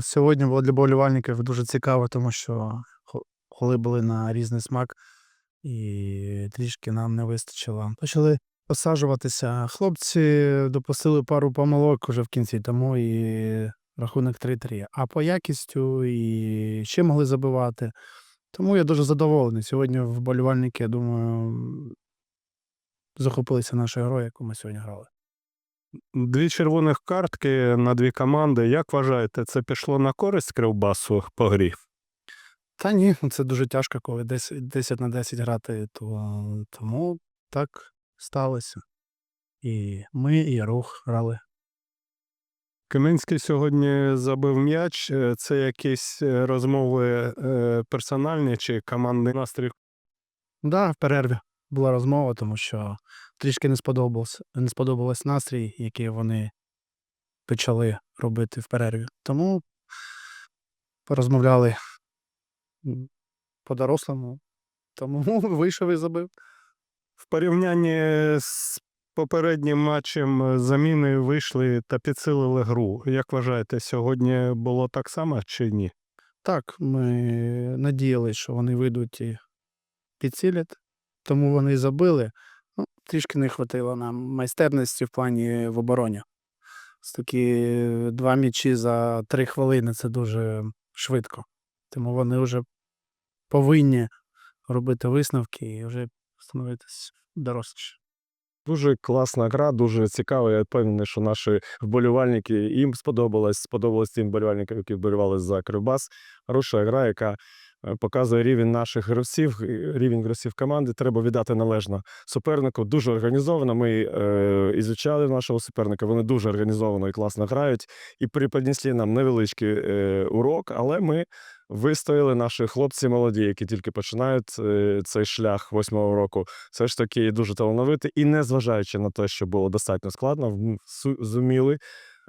Сьогодні було для болівальників дуже цікаво, тому що коли були на різний смак, і трішки нам не вистачило. Почали посаджуватися. Хлопці допустили пару помилок уже в кінці, тому і рахунок 3-3. А по якістю і ще могли забивати. Тому я дуже задоволений. Сьогодні вболівальники, я думаю, захопилися нашою грою, яку ми сьогодні грали. Дві червоних картки на дві команди. Як вважаєте, це пішло на користь Кривбасу по грі? Та ні, ну, це дуже тяжко, коли 10, 10 на 10 грати, то тому так сталося. І ми, і рух грали. Каменський сьогодні забив м'яч. Е, Це якісь е, розмови е, персональні чи командний настрій? Да, в перерві була розмова, тому що трішки не сподобався, не сподобалось настрій, який вони почали робити в перерві. Тому порозмовляли по-дорослому. Тому вийшов і забив. В порівнянні з попереднім матчем заміни вийшли та підсилили гру. Як вважаєте, сьогодні було так само чи ні? Так, ми надіялися, що вони вийдуть і підцілять, тому вони забили. Ну, трішки не хватило нам майстерності в плані в обороні. Такі два м'ячі за три хвилини це дуже швидко. Тому вони вже повинні робити висновки і вже становитись доросліше. Дуже класна гра, дуже цікава. Я впевнений, що наші вболівальники їм сподобалось, сподобалось тим вболівальникам, які вболівали за Кривбас. Хороша гра, яка е, показує рівень наших гравців, рівень гравців команди. Треба віддати належно супернику. Дуже організовано. Ми е, ізучали нашого суперника. Вони дуже організовано і класно грають. І приподнесли нам невеличкий е, урок, але ми вистояли. Наші хлопці молоді, які тільки починають е, цей шлях восьмого року все ж таки дуже талановитий. І незважаючи на те, що було достатньо складно, зуміли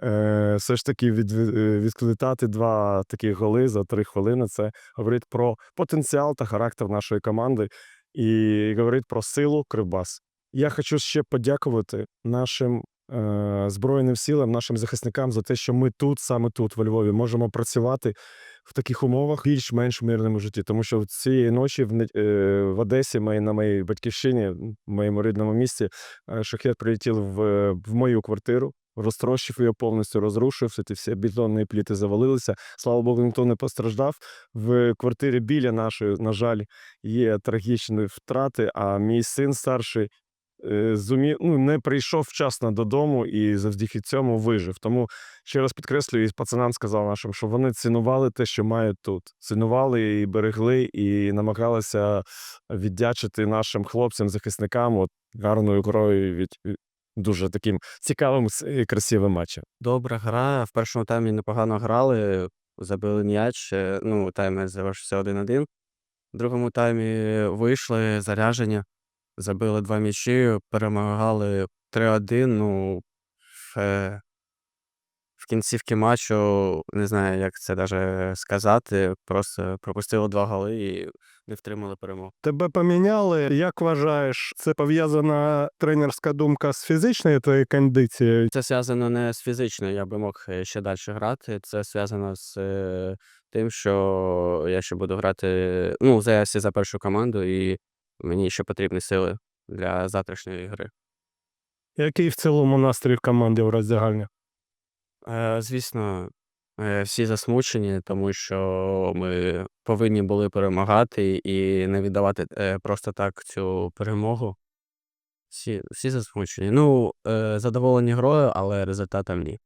е, все ж таки від, е, два такі голи за три хвилини. Це говорить про потенціал та характер нашої команди і говорить про силу Кривбас. Я хочу ще подякувати нашим е, Збройним силам, нашим захисникам за те, що ми тут, саме тут, во Львові, можемо працювати в таких умовах більш-менш мирному житті. Тому що цієї ночі в, в Одесі, моїй, на моїй батьківщині, в моєму рідному місті, шахет прилетів в, в мою квартиру. Розтрощив її повністю, розрушив, ці всі бетонні пліти завалилися. Слава Богу, ніхто не постраждав. В квартирі біля нашої, на жаль, є трагічні втрати, а мій син старший е, зумів, ну, не прийшов вчасно додому і завдяки цьому вижив. Тому ще раз підкреслюю, і пацанам сказав нашим, що вони цінували те, що мають тут. Цінували і берегли, і намагалися віддячити нашим хлопцям, захисникам от, гарною грою від. Дуже таким цікавим і красивим матчем. Добра гра. В першому таймі непогано грали, забили м'яч. е, Ну, тайм завершився 1-1. В другому таймі вийшли заряження, забили два м'ячі, перемагали 3-1. Ну, кінцівці матчу, не знаю, як це навіть сказати, просто пропустили два голи і не втримали перемогу. Тебе поміняли. Як вважаєш, це пов'язана тренерська думка з фізичною твоєю кондицією? Це зв'язано не з фізичною, я би мог е, ще далі грати. Це зв'язано з е, тим, що я ще буду грати ну, в за першу команду, і мені ще потрібні сили для завтрашньої гри. Який в цілому настрій в команді в роздягальні? Е, звісно, е, всі засмучені, тому що ми повинні були перемагати і не віддавати е, просто так цю перемогу. Всі, всі засмучені. Ну, задоволені грою, але результатом ні.